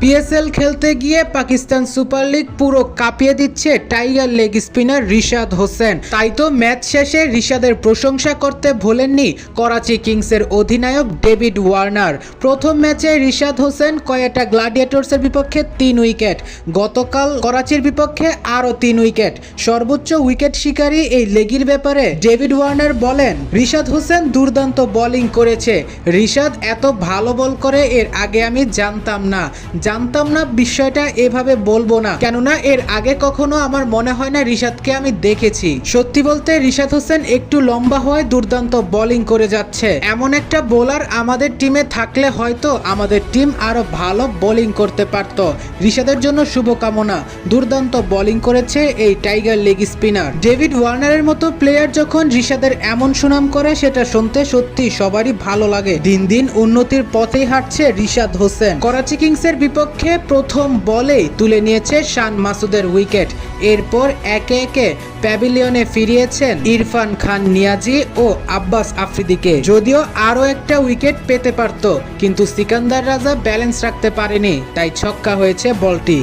PSL খেলতে গিয়ে Pakistan super league পুরো কাঁপিয়ে দিচ্ছে tiger leg spinner Rishad Hossain. তাই তো ম্যাচ শেষে রিশাদের প্রশংসা করতে ভোলেননি করাচি কিংসের অধিনায়ক ডেভিড ওয়ার্নার। প্রথম ম্যাচে রিশাদ হোসেন কয়েকটা গ্লাডিয়েটর্সের বিপক্ষে তিন উইকেট। গতকাল করাচির বিপক্ষে আরও তিন উইকেট। সর্বোচ্চ উইকেট শিকারী এই লেগির ব্যাপারে ডেভিড ওয়ার্নার বলেন, রিশাদ হোসেন দুর্দান্ত বোলিং করেছে। রিশাদ এত ভালো বল করে এর আগে আমি জানতাম না। জানতাম না বিষয়টা এভাবে বলব না। কেননা এর আগে কখনো আমার মনে হয় না রিশাদকে আমি দেখেছি। সত্যি বলতে রিশাদ হোসেন একটু লম্বা হয়ে দুর্দান্ত বোলিং করে যাচ্ছে। এমন একটা বোলার আমাদের টিমে থাকলে হয়তো আমাদের টিম আরও ভালো বোলিং করতে পারত। রিশাদের জন্য শুভকামনা। দুর্দান্ত বোলিং করেছে এই টাইগার লেগ স্পিনার। ডেভিড ওয়ার্নারের মতো প্লেয়ার যখন রিশাদের এমন সুনাম করে, সেটা শুনতে সত্যি সবারই ভালো লাগে। দিন দিন উন্নতির পথেই হাঁটছে রিশাদ হোসেন। করাচি কিংসের বিপক্ষে প্রথম বলেই তুলে নিয়েছে শান মাসুদের উইকেট। এরপর একে একে প্যাভিলিয়নে ফিরিয়েছেন ইরফান খান নিয়াজি ও আব্বাস আফ্রিদিকে। যদিও আরও একটা উইকেট পেতে পারত, কিন্তু সিকান্দার রাজা ব্যালেন্স রাখতে পারেনি, তাই ছক্কা হয়েছে বলটি।